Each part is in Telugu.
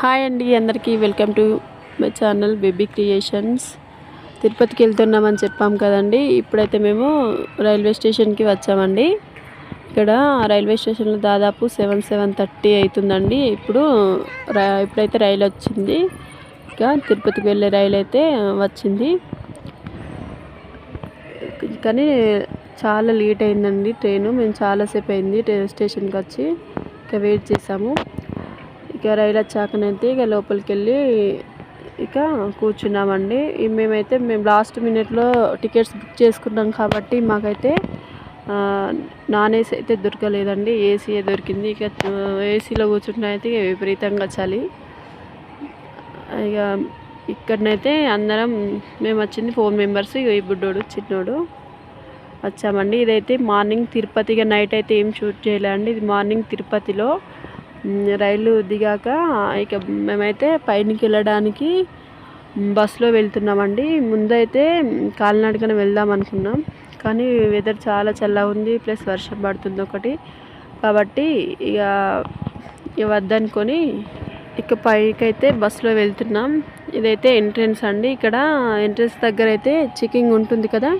హాయ్ అండి అందరికీ welcome to my channel baby creations. తిరుపతికి వెళ్తున్నామని చెప్పాం కదండి ఇప్పుడైతే మేము రైల్వే స్టేషన్కి వచ్చామండి. ఇక్కడ రైల్వే స్టేషన్లో దాదాపు సెవెన్ సెవెన్ థర్టీ అవుతుందండి. ఇప్పుడు ఇప్పుడైతే రైలు వచ్చింది. ఇంకా తిరుపతికి వెళ్ళే రైలు అయితే వచ్చింది. కానీ చాలా లేట్ అయిందండి ట్రైను. మేము చాలాసేపు అయింది ట్రైన్ స్టేషన్కి వచ్చి. ఇంకా వెయిట్ చేసాము. ఇక రైలు వచ్చాకనైతే ఇక లోపలికి వెళ్ళి ఇక కూర్చున్నామండి. మేమైతే మేము లాస్ట్ మినిట్లో టికెట్స్ బుక్ చేసుకున్నాం కాబట్టి మాకైతే నాన్ ఏసీ అయితే దొరకలేదండి. ఏసీయే దొరికింది. ఇక ఏసీలో కూర్చుంటే అయితే విపరీతంగా చలి. ఇక ఇక్కడనైతే అందరం మేము వచ్చింది ఫోర్ మెంబర్స్. ఇక ఈ బుడ్డోడు చిన్నోడు వచ్చామండి. ఇదైతే మార్నింగ్ తిరుపతిగా నైట్ అయితే ఏం షూట్ చేయలేండి ఇది మార్నింగ్ తిరుపతిలో రైలు దిగాక ఇక మేమైతే పైనకి వెళ్ళడానికి బస్సులో వెళ్తున్నామండి. ముందైతే కాలినడకన వెళ్దాం అనుకున్నాం. కానీ వెదర్ చాలా చల్లగా ఉంది ప్లస్ వర్షం పడుతుంది ఒకటి. కాబట్టి ఇక ఇక వద్దనుకొని ఇక పైకైతే బస్సులో వెళ్తున్నాం. ఇదైతే ఎంట్రన్స్ అండి. ఇక్కడ ఎంట్రన్స్ దగ్గర అయితే చెకింగ్ ఉంటుంది కదా.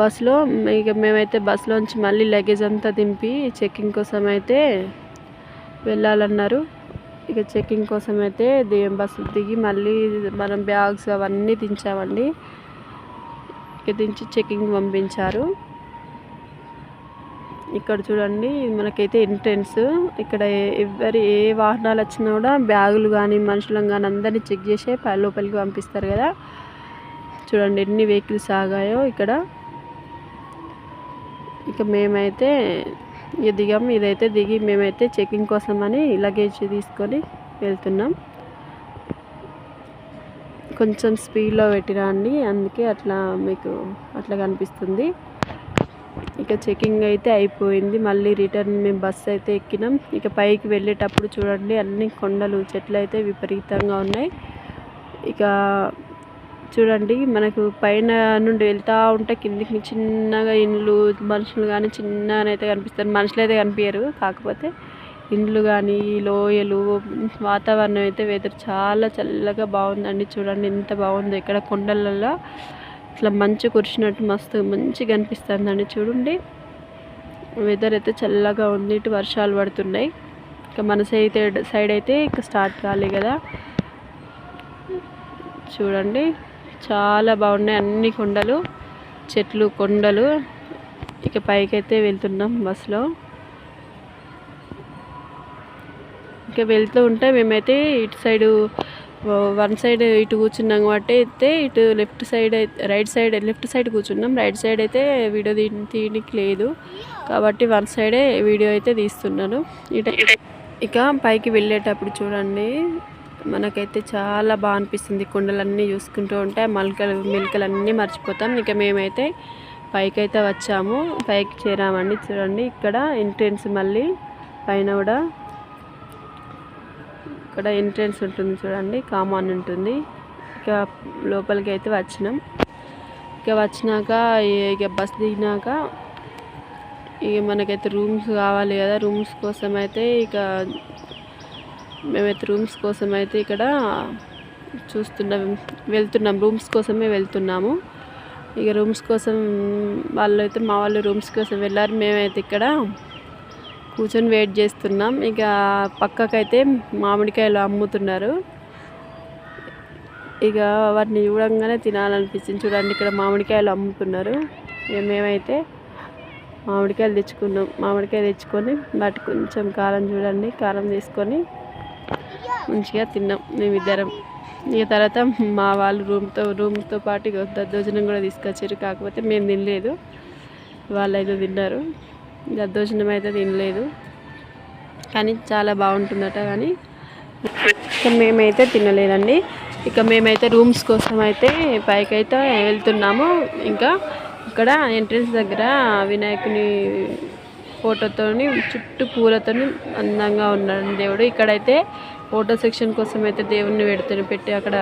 బస్సులో ఇక మేమైతే బస్సులోంచి మళ్ళీ లగేజ్ అంతా దింపి చెకింగ్ కోసం అయితే వెళ్ళాలన్నారు. ఇక చెకింగ్ కోసం అయితే ది బస్సు దిగి మళ్ళీ మనం బ్యాగ్స్ అవన్నీ దించామండి. ఇక దించి చెకింగ్ పంపించారు. ఇక్కడ చూడండి మనకైతే ఎంట్రెన్స్. ఇక్కడ ఎవరి ఏ వాహనాలు వచ్చినా కూడా బ్యాగులు కానీ మనుషులను కానీ అందరినీ చెక్ చేసే లోపలికి పంపిస్తారు కదా. చూడండి ఎన్ని వెహికల్స్ ఆగాయో ఇక్కడ. ఇక మేమైతే ఇక దిగాం. ఇదైతే దిగి మేమైతే చెకింగ్ కోసం అని లగేజ్ తీసుకొని వెళ్తున్నాం. కొంచెం స్పీడ్లో పెట్టిరా అండి. అందుకే అట్లా మీకు అట్లా కనిపిస్తుంది. ఇక చెకింగ్ అయితే అయిపోయింది. మళ్ళీ రిటర్న్ మేము బస్సు అయితే ఎక్కినాం. ఇక పైకి వెళ్ళేటప్పుడు చూడండి అన్ని కొండలు చెట్లు అయితే విపరీతంగా ఉన్నాయి. ఇక చూడండి మనకు పైన నుండి వెళ్తూ ఉంటే కిందికి చిన్నగా ఇండ్లు మనుషులు కానీ చిన్నగానైతే కనిపిస్తారు. మనుషులు అయితే కనిపించరు కాకపోతే ఇండ్లు కానీ లోయలు వాతావరణం అయితే వెదర్ చాలా చల్లగా బాగుందండి చూడండి. ఎంత బాగుందో ఇక్కడ కొండలలో ఇట్లా మంచు కురిసినట్టు మస్తు మంచిగా అనిపిస్తుందండి చూడండి. వెదర్ అయితే చల్లగా ఉంది ఇటు వర్షాలు పడుతున్నాయి. ఇంకా మన సైడ్ సైడ్ అయితే ఇక స్టార్ట్ కాలే కదా. చూడండి. చాలా బాగున్నాయి అన్ని కొండలు చెట్లు కొండలు. ఇక పైకైతే వెళ్తున్నాం బస్సులో. ఇంకా వెళ్తూ ఉంటే మేమైతే ఇటు సైడు వన్ సైడ్ ఇటు కూర్చున్నాం కాబట్టి అయితే ఇటు లెఫ్ట్ సైడ్ అయితే రైట్ సైడ్ లెఫ్ట్ సైడ్ కూర్చున్నాం. రైట్ సైడ్ అయితే వీడియో తీ తీయడానికి లేదు. కాబట్టి వన్ సైడే వీడియో అయితే తీస్తున్నాను. ఇటు ఇక పైకి వెళ్ళేటప్పుడు చూడండి. మనకైతే చాలా బాగా అనిపిస్తుంది. కొండలన్నీ చూసుకుంటూ ఉంటే మలకలు మెలకలన్నీ మర్చిపోతాం. ఇక మేమైతే పైకి అయితే వచ్చాము. పైకి చేరామండి. చూడండి ఇక్కడ ఎంట్రెన్స్ మళ్ళీ పైన కూడా ఇక్కడ ఎంట్రెన్స్ ఉంటుంది చూడండి కామన్ ఉంటుంది. ఇక లోపలికి అయితే వచ్చినాం. ఇక వచ్చినాక ఇక బస్ దిగినాక ఇక మనకైతే రూమ్స్ కావాలి కదా. రూమ్స్ కోసం అయితే ఇక మేమైతే రూమ్స్ కోసం అయితే ఇక్కడ చూస్తున్నాం వెళ్తున్నాం. రూమ్స్ కోసమే వెళ్తున్నాము. ఇక రూమ్స్ కోసం వాళ్ళు అయితే మా వాళ్ళు రూమ్స్ కోసం వెళ్ళారు. మేమైతే ఇక్కడ కూర్చొని వెయిట్ చేస్తున్నాం. ఇక పక్కకైతే మామిడికాయలు అమ్ముతున్నారు. ఇక వాటిని చూడంగానే తినాలనిపించింది చూడండి ఇక్కడ మామిడికాయలు అమ్ముతున్నారు. ఇక మేమైతే మామిడికాయలు తెచ్చుకున్నాం. మామిడికాయ తెచ్చుకొని వాటి కొంచెం కారం చూడండి కారం తీసుకొని మంచిగా తిన్నాం మేమిద్దరం. ఇక తర్వాత మా వాళ్ళు రూమ్తో రూమ్తో పాటు ఇక దద్దోజనం కూడా తీసుకొచ్చారు. కాకపోతే మేము తినలేదు. వాళ్ళైతే తిన్నారు. దద్దోజనం అయితే తినలేదు. కానీ చాలా బాగుంటుందట కానీ. ఇక మేమైతే తినలేదండి. ఇక మేమైతే రూమ్స్ కోసం అయితే పైకి అయితే వెళ్తున్నాము. ఇంకా ఇక్కడ ఎంట్రన్స్ దగ్గర వినాయకుని ఫోటోతోని చుట్టూ పూలతోని అందంగా ఉన్నాడు దేవుడు. ఇక్కడైతే ఫోటో సెక్షన్ కోసం అయితే దేవుణ్ణి పెడుతుంది పెట్టి అక్కడ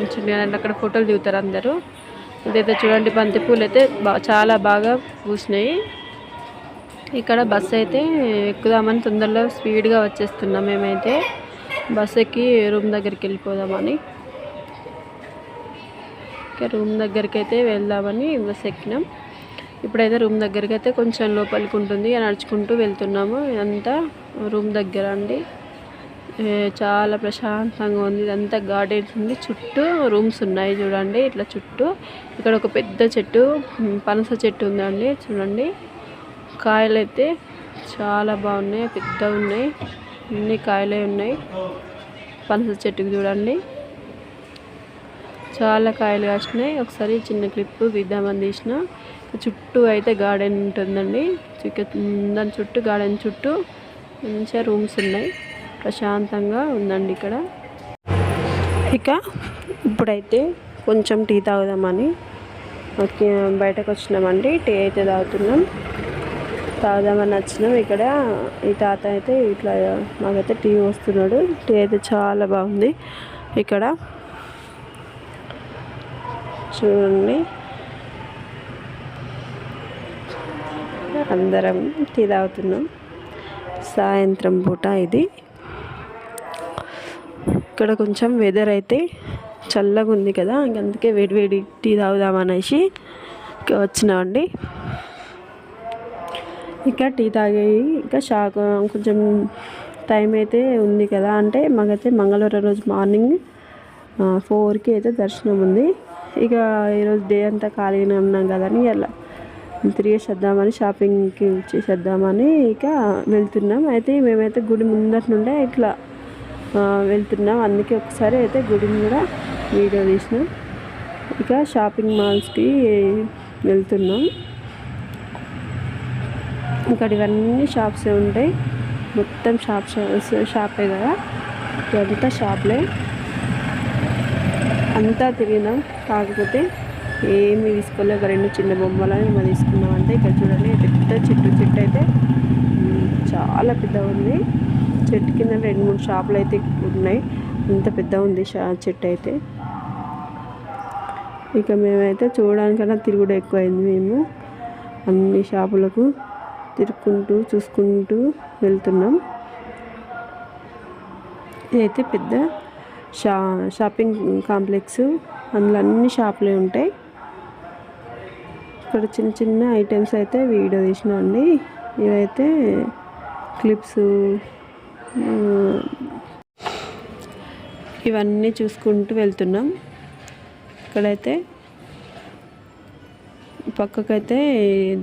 ఉంచుంది అక్కడ ఫోటోలు దిగుతారు అందరూ. ఇదైతే చూడండి బంతి పూలు అయితే చాలా బాగా పూసినాయి. ఇక్కడ బస్సు అయితే ఎక్కుదామని తొందరలో స్పీడ్గా వచ్చేస్తున్నాం మేమైతే. బస్ ఎక్కి రూమ్ దగ్గరికి వెళ్ళిపోదామని. ఇంకా రూమ్ దగ్గరికి అయితే వెళ్దామని బస్ ఎక్కినాం. ఇప్పుడైతే రూమ్ దగ్గరికి అయితే కొంచెం లోపలికి ఉంటుంది నడుచుకుంటూ వెళ్తున్నాము. ఇదంతా రూమ్ దగ్గర అండి. చాలా ప్రశాంతంగా ఉంది. ఇదంతా గార్డెన్స్ ఉంది. చుట్టూ రూమ్స్ ఉన్నాయి చూడండి. ఇట్లా చుట్టూ ఇక్కడ ఒక పెద్ద చెట్టు పనస చెట్టు ఉందండి. చూడండి. కాయలు అయితే చాలా బాగున్నాయి పెద్దగా ఉన్నాయి. అన్ని కాయలే ఉన్నాయి. పనస చెట్టుకి చూడండి. చాలా కాయలు కాసినాయి. ఒకసారి చిన్న క్లిప్ తీద్దామని తీసిన. చుట్టూ అయితే గార్డెన్ ఉంటుందండి. దాని చుట్టూ గార్డెన్ చుట్టూ మంచిగా రూమ్స్ ఉన్నాయి. ప్రశాంతంగా ఉందండి ఇక్కడ. ఇక ఇప్పుడైతే కొంచెం టీ తాగుదామని ఓకే బయటకు వచ్చినామండి. టీ అయితే తాగుతున్నాం. తాగుదామని వచ్చినాం. ఇక్కడ ఈ తాత అయితే ఇట్లా మాకైతే టీ వస్తున్నాడు టీ అయితే చాలా బాగుంది. ఇక్కడ చూడండి. అందరం టీ తాగుతున్నాం. సాయంత్రం పూట ఇది. ఇక్కడ కొంచెం వెదర్ అయితే చల్లగా ఉంది కదా ఇంక అందుకే వేడి వేడి టీ తాగుదామనేసి వచ్చినామండి. ఇంకా టీ తాగి ఇంకా షాక్ కొంచెం టైం అయితే ఉంది కదా అంటే మాకైతే మంగళవారం రోజు మార్నింగ్ ఫోర్కి అయితే దర్శనం ఉంది. ఇక ఈరోజు డే అంతా ఖాళీగానే ఉన్నాం కదని అలా తిరిగేసేద్దామని షాపింగ్కి వచ్చేసేద్దామని ఇక వెళ్తున్నాం. అయితే మేమైతే గుడి ముందట నుండే ఇట్లా వెళ్తున్నాం. అందుకే ఒకసారి అయితే గుడిని కూడా వీడియో తీసినాం. ఇక షాపింగ్ మాల్స్కి వెళ్తున్నాం. ఇక్కడ ఇవన్నీ షాప్సే ఉంటాయి. మొత్తం షాప్ షాపే కదా. ఇదంతా షాప్లే. అంతా తిరిగినాం. కాకపోతే ఏమి తీసుకోలేదు ఒక రెండు చిన్న బొమ్మలని మనం తీసుకున్నాం అంటే ఇక్కడ చూడండి పెద్ద చెట్టు చెట్టు అయితే చాలా పెద్దగా ఉంది చెట్టు కింద రెండు మూడు షాపులు అయితే ఉన్నాయి. అంత పెద్ద ఉంది చెట్టు అయితే. ఇక మేమైతే చూడడానికన్నా తిరుగుడు ఎక్కువైంది మేము. అన్ని షాపులకు తిరుక్కుంటూ చూసుకుంటూ వెళ్తున్నాం. ఇదైతే పెద్ద షా షాపింగ్ కాంప్లెక్స్. అందులో అన్ని షాపులే ఉంటాయి. ఇక్కడ చిన్న చిన్న ఐటమ్స్ అయితే వీడియో తీసిన అండి ఇవైతే క్లిప్స్ ఇవన్నీ చూసుకుంటూ వెళ్తున్నాం. ఇక్కడైతే పక్కకైతే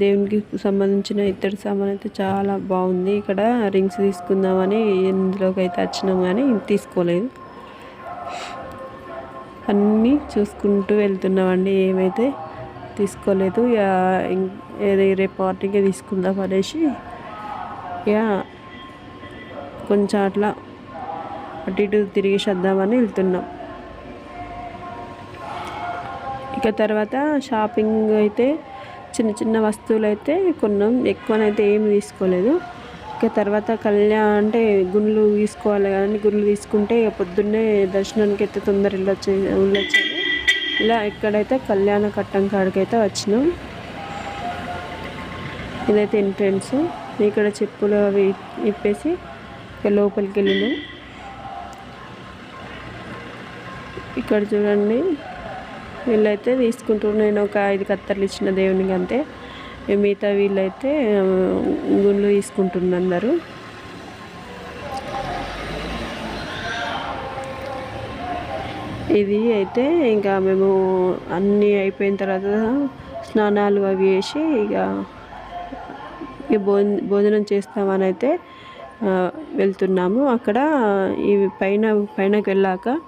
దేవునికి సంబంధించిన ఇత్తడి సామాన్ అయితే చాలా బాగుంది. ఇక్కడ రింగ్స్ తీసుకుందామని ఇందులోకి అయితే వచ్చినాం కానీ తీసుకోలేదు. అన్నీ చూసుకుంటూ వెళ్తున్నామండి. ఏమైతే తీసుకోలేదు. ఇక ఏదో రేపు మార్నింగే తీసుకుందాం అనేసి. ఇక కొంచెం అట్లా అటు ఇటు తిరిగేసేద్దామని వెళ్తున్నాం. ఇక తర్వాత షాపింగ్ అయితే చిన్న చిన్న వస్తువులు అయితే కొన్నాం. ఎక్కువనైతే ఏమి తీసుకోలేదు. ఇక తర్వాత కళ్యాణ్ అంటే గుండ్లు తీసుకోవాలి కానీ గుండ్లు తీసుకుంటే పొద్దున్నే దర్శనానికి అయితే తొందర వెళ్ళొచ్చు వెళ్ళొచ్చాను ఇలా ఇక్కడైతే కళ్యాణ కట్టం కాడికి అయితే వచ్చినాం. ఇదైతే ఎంట్రన్స్ ఇక్కడ చెప్పులు అవి ఇప్పేసి ఇక లోపలికి వెళ్ళినాం. ఇక్కడ చూడండి వీళ్ళైతే తీసుకుంటున్నాను నేను ఒక ఐదు కత్తర్లు ఇచ్చిన దేవునికి అంతే. మిగతా వీళ్ళైతే గుళ్ళు గుండ్లు తీసుకుంటున్నారు అందరూ. ఇది అయితే ఇంకా మేము అన్నీ అయిపోయిన తర్వాత స్నానాలు అవి వేసి ఇక ఇక భోజనం చేస్తామని అయితే వెళ్తున్నాము. అక్కడ ఇవి పైన పైనకి వెళ్ళాక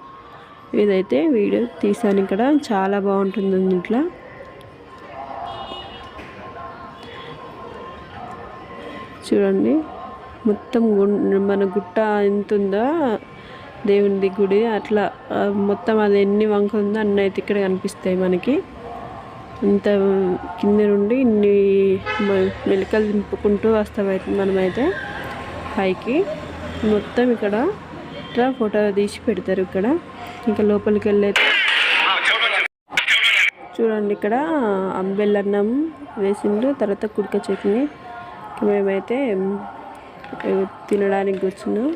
ఇదైతే వీడియో తీసాను ఇక్కడ. చాలా బాగుంటుంది ఇట్లా. చూడండి. మొత్తం మన గుట్ట ఎంత ఉందో దేవునిది గుడి. అట్లా మొత్తం అది ఎన్ని వంక ఉందో అన్నీ అయితే ఇక్కడ కనిపిస్తాయి మనకి. అంత కింద నుండి ఇన్ని మ- మెలికలు దింపుకుంటూ వస్తాం మనమైతే. పైకి మొత్తం ఇక్కడ ఇట్లా ఫోటో తీసి పెడతారు ఇక్కడ. ఇంకా లోపలికి వెళ్ళే చూడండి ఇక్కడ అంబెల్లన్నం వేసిండ్రు తర్వాత కుడిక చట్నీ. మేమైతే తినడానికి కూర్చున్నాం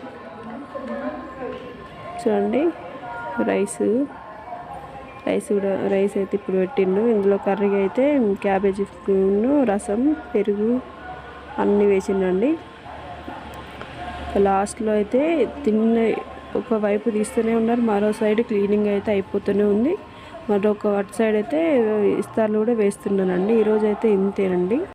చూడండి రైస్. రైస్ కూడా రైస్ అయితే ఇప్పుడు పెట్టిండు ఇందులో కర్రీ అయితే క్యాబేజీ రసం పెరుగు అన్నీ వేసిండండి లాస్ట్లో అయితే తిన్న ఒక వైపు తీస్తూనే ఉన్నారు మరో సైడ్ క్లీనింగ్ అయితే అయిపోతూనే ఉంది. మరొక అటు సైడ్ అయితే ఇస్తాలు కూడా వేస్తున్నానండి. ఈరోజు అయితే ఇంతేనండి.